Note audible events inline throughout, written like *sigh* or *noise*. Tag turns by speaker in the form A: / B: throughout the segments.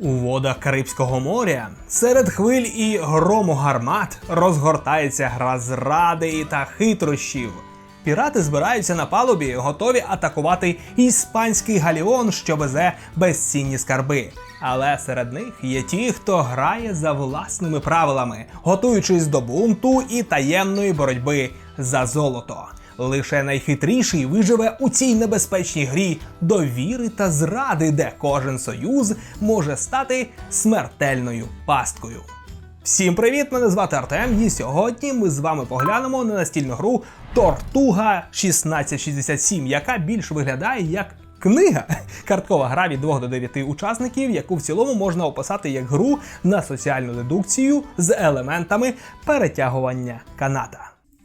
A: У водах Карибського моря серед хвиль і грому гармат розгортається гра зради та хитрощів. Пірати збираються на палубі, готові атакувати іспанський галіон, що везе безцінні скарби. Але серед них є ті, хто грає за власними правилами, готуючись до бунту і таємної боротьби за золото. Лише найхитріший виживе у цій небезпечній грі довіри та зради, де кожен союз може стати смертельною пасткою. Всім привіт! Мене звати Артем, і сьогодні ми з вами поглянемо на настільну гру Тортуга 1667, яка більш виглядає як книга. Карткова гра від 2 до 9 учасників, яку в цілому можна описати як гру на соціальну дедукцію з елементами перетягування каната.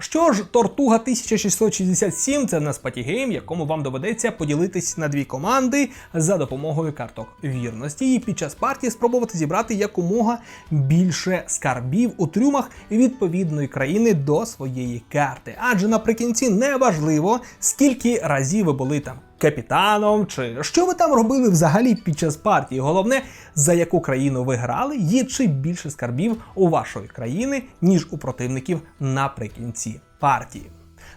A: Що ж, Тортуга 1667 це в нас патігейм, якому вам доведеться поділитись на дві команди за допомогою карток вірності, і під час партії спробувати зібрати якомога більше скарбів у трюмах відповідної країни до своєї карти. Адже наприкінці не важливо, скільки разів ви були там капітаном, чи що ви там робили взагалі під час партії. Головне, за яку країну ви грали, є чи більше скарбів у вашої країни, ніж у противників наприкінці партії.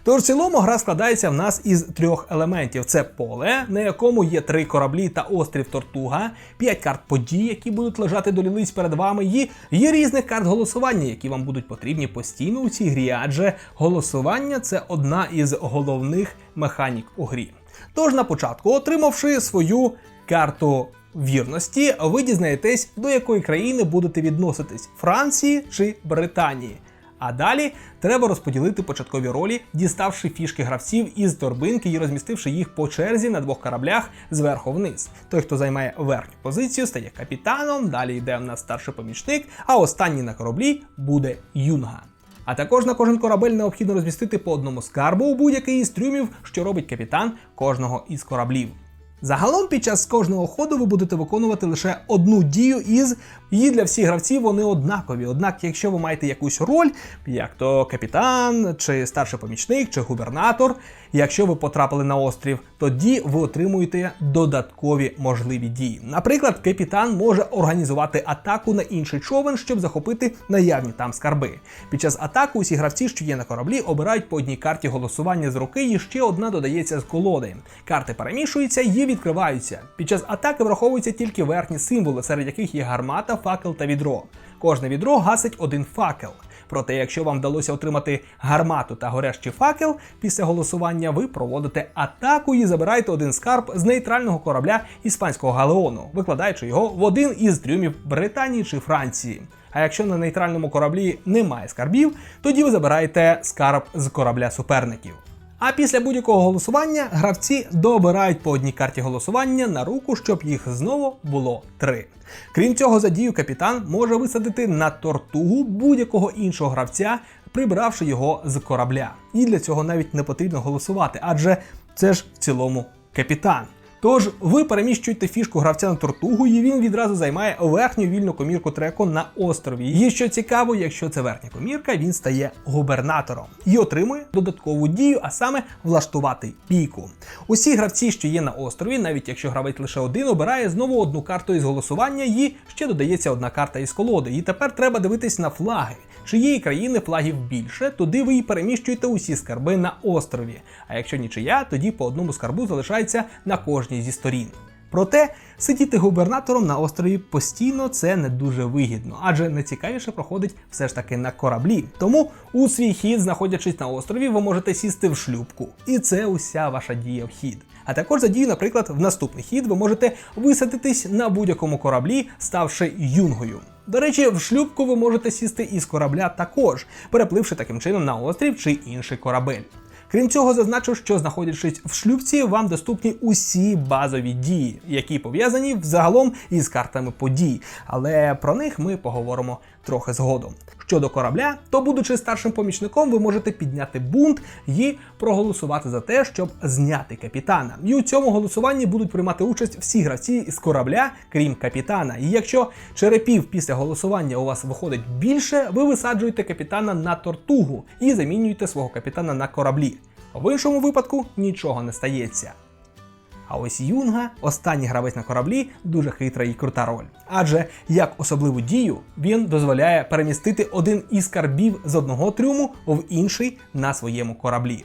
A: Тож в цілому гра складається в нас із трьох елементів: це поле, на якому є три кораблі та острів Тортуга, п'ять карт подій, які будуть лежати до лілиць перед вами, і є різних карт голосування, які вам будуть потрібні постійно у цій грі, адже голосування це одна із головних механік у грі. Тож на початку, отримавши свою карту вірності, ви дізнаєтесь, до якої країни будете відноситись Франції чи Британії. А далі треба розподілити початкові ролі, діставши фішки гравців із торбинки і розмістивши їх по черзі на двох кораблях зверху вниз. Той, хто займає верхню позицію, стає капітаном, далі йде в нас старший помічник, а останній на кораблі буде юнга. А також на кожен корабель необхідно розмістити по одному скарбу у будь-який із трюмів, що робить капітан кожного із кораблів. Загалом під час кожного ходу ви будете виконувати лише одну дію із її для всіх гравців вони однакові. Однак, якщо ви маєте якусь роль, як то капітан, чи старший помічник, чи губернатор, якщо ви потрапили на острів, тоді ви отримуєте додаткові можливі дії. Наприклад, капітан може організувати атаку на інший човен, щоб захопити наявні там скарби. Під час атаки усі гравці, що є на кораблі, обирають по одній карті голосування з руки, і ще одна додається з колоди. Карти перемішуються і відкриваються. Під час атаки враховуються тільки верхні символи, серед яких є гармата, факел та відро. Кожне відро гасить один факел. Проте, якщо вам вдалося отримати гармату та горящий факел, після голосування ви проводите атаку і забираєте один скарб з нейтрального корабля іспанського галеону, викладаючи його в один із трюмів Британії чи Франції. А якщо на нейтральному кораблі немає скарбів, тоді ви забираєте скарб з корабля суперників. А після будь-якого голосування гравці добирають по одній карті голосування на руку, щоб їх знову було три. Крім цього, за дію капітан може висадити на тортугу будь-якого іншого гравця, прибравши його з корабля. І для цього навіть не потрібно голосувати, адже це ж в цілому капітан. Тож ви переміщуєте фішку гравця на тортугу, і він відразу займає верхню вільну комірку треку на острові. І що цікаво, якщо це верхня комірка, він стає губернатором і отримує додаткову дію, а саме влаштувати бійку. Усі гравці, що є на острові, навіть якщо гравець лише один, обирає знову одну карту із голосування, і ще додається одна карта із колоди. І тепер треба дивитись на флаги. Чиєї країни флагів більше, туди ви і переміщуєте усі скарби на острові. А якщо нічия, тоді по одному скарбу залишається на кожній зі сторін. Проте сидіти губернатором на острові постійно це не дуже вигідно, адже найцікавіше проходить все ж таки на кораблі. Тому у свій хід, знаходячись на острові, ви можете сісти в шлюпку. І це уся ваша дія в хід. А також за дію, наприклад, в наступний хід ви можете висадитись на будь-якому кораблі, ставши юнгою. До речі, в шлюпку ви можете сісти із корабля також, перепливши таким чином на острів чи інший корабель. Крім цього, зазначу, що знаходячись в шлюпці, вам доступні усі базові дії, які пов'язані взагалом із картами подій. Але про них ми поговоримо трохи згодом. Щодо корабля, то будучи старшим помічником, ви можете підняти бунт і проголосувати за те, щоб зняти капітана. І у цьому голосуванні будуть приймати участь всі гравці з корабля, крім капітана. І якщо черепів після голосування у вас виходить більше, ви висаджуєте капітана на тортугу і замінюєте свого капітана на кораблі. В іншому випадку нічого не стається. А ось Юнга, останній гравець на кораблі, дуже хитра і крута роль. Адже як особливу дію він дозволяє перемістити один із карбів з одного трюму в інший на своєму кораблі.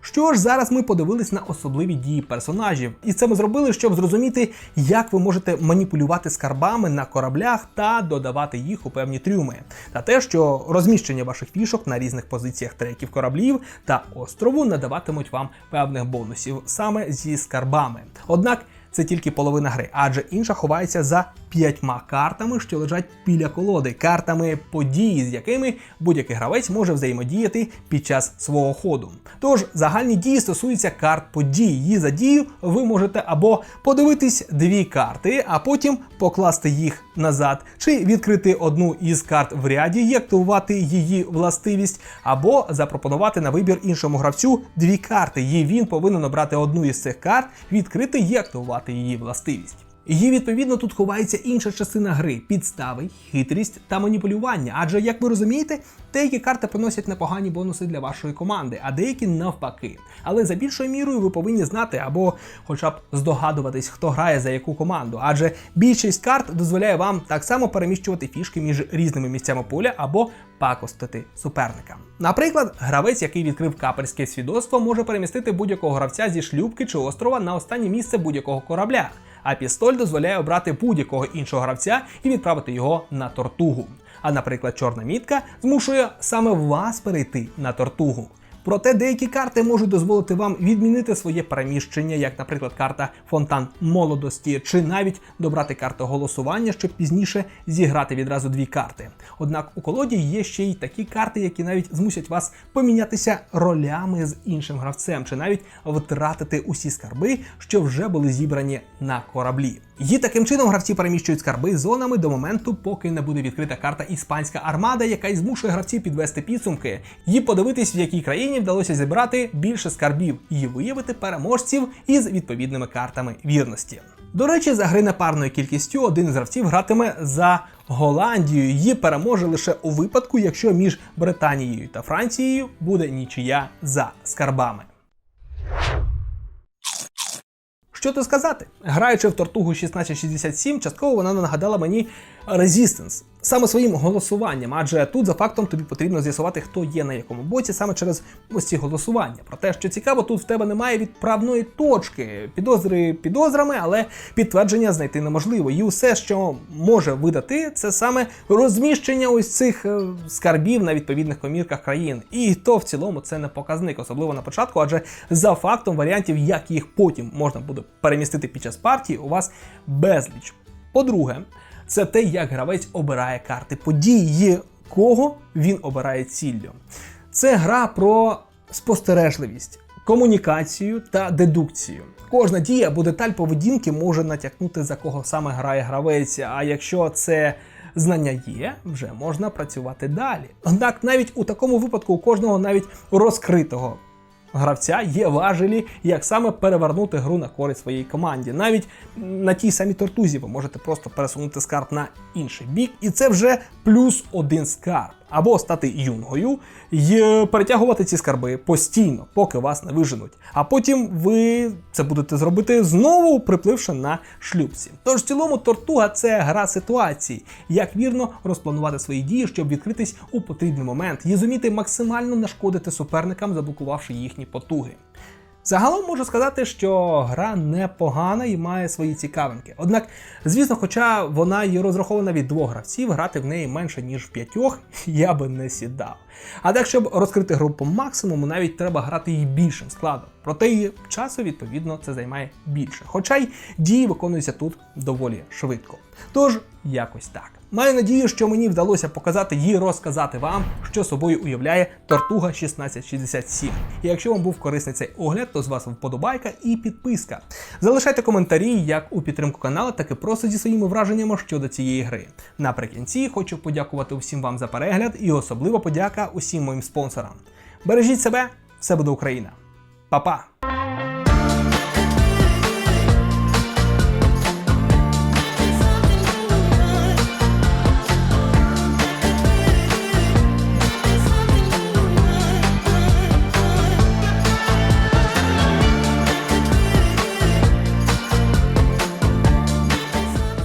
A: Що ж, зараз ми подивились на особливі дії персонажів, і це ми зробили, щоб зрозуміти, як ви можете маніпулювати скарбами на кораблях та додавати їх у певні трюми, та те, що розміщення ваших фішок на різних позиціях треків кораблів та острову надаватимуть вам певних бонусів саме зі скарбами. Однак це тільки половина гри, адже інша ховається за п'ятьма картами, що лежать біля колоди, картами події, з якими будь-який гравець може взаємодіяти під час свого ходу. Тож загальні дії стосуються карт подій. І за дію ви можете або подивитись дві карти, а потім покласти їх назад, чи відкрити одну із карт в ряді і активувати її властивість, або запропонувати на вибір іншому гравцю дві карти, і він повинен обрати одну із цих карт, відкрити і активувати її властивість. І відповідно тут ховається інша частина гри підстави, хитрість та маніпулювання. Адже, як ви розумієте, деякі карти приносять непогані бонуси для вашої команди, а деякі навпаки. Але за більшою мірою ви повинні знати або хоча б здогадуватись, хто грає за яку команду. Адже більшість карт дозволяє вам так само переміщувати фішки між різними місцями поля або пакостити суперника. Наприклад, гравець, який відкрив капельське свідоцтво, може перемістити будь-якого гравця зі шлюбки чи острова на останнє місце будь-якого корабля а пістоль дозволяє обрати будь-якого іншого гравця і відправити його на тортугу. А, наприклад, чорна мітка змушує саме вас перейти на тортугу. Проте деякі карти можуть дозволити вам відмінити своє переміщення, як, наприклад, карта Фонтан молодості, чи навіть добрати карту голосування, щоб пізніше зіграти відразу дві карти. Однак у колоді є ще й такі карти, які навіть змусять вас помінятися ролями з іншим гравцем, чи навіть втратити усі скарби, що вже були зібрані на кораблі. І таким чином гравці переміщують скарби зонами до моменту, поки не буде відкрита карта Іспанська армада, яка й змушує гравців підвести підсумки, і подивитись, в якій країні вдалося зібрати більше скарбів, і виявити переможців із відповідними картами вірності. До речі, за гри непарною кількістю один з гравців гратиме за Голландію. Її переможе лише у випадку, якщо між Британією та Францією буде нічия за скарбами. Що то сказати? Граючи в Тортугу 1667, частково вона нагадала мені Resistance. Саме своїм голосуванням, адже тут за фактом тобі потрібно з'ясувати, хто є на якому боці саме через ось ці голосування. Проте, що цікаво, тут в тебе немає відправної точки. Підозри підозрами, але підтвердження знайти неможливо. І усе, що може видати, це саме розміщення ось цих е, скарбів на відповідних комірках країн. І то в цілому це не показник, особливо на початку, адже за фактом варіантів, як їх потім можна буде перемістити під час партії, у вас безліч. По-друге, це те, як гравець обирає карти події, кого він обирає ціллю. Це гра про спостережливість, комунікацію та дедукцію. Кожна дія або деталь поведінки може натякнути, за кого саме грає гравець. А якщо це знання є, вже можна працювати далі. Однак навіть у такому випадку у кожного навіть розкритого гравця є важелі, як саме перевернути гру на користь своїй команді. Навіть на тій самій тортузі ви можете просто пересунути скарб на інший бік, і це вже плюс один скарб. Або стати юнгою і перетягувати ці скарби постійно, поки вас не виженуть. А потім ви це будете зробити знову, припливши на шлюбці. Тож в цілому тортуга це гра ситуації, як вірно розпланувати свої дії, щоб відкритись у потрібний момент і зуміти максимально нашкодити суперникам, заблокувавши їхні потуги. Загалом можу сказати, що гра непогана і має свої цікавинки. Однак, звісно, хоча вона і розрахована від двох гравців, грати в неї менше ніж в п'ятьох, *laughs* я би не сідав. А так, щоб розкрити гру по максимуму, навіть треба грати її більшим складом. Проте і часу, відповідно, це займає більше. Хоча й дії виконуються тут доволі швидко. Тож, якось так. Маю надію, що мені вдалося показати і розказати вам, що собою уявляє Тортуга 1667. І якщо вам був корисний цей огляд, то з вас вподобайка і підписка. Залишайте коментарі як у підтримку каналу, так і просто зі своїми враженнями щодо цієї гри. Наприкінці хочу подякувати усім вам за перегляд і особливо подяка усім моїм спонсорам. Бережіть себе, все буде Україна. Па-па!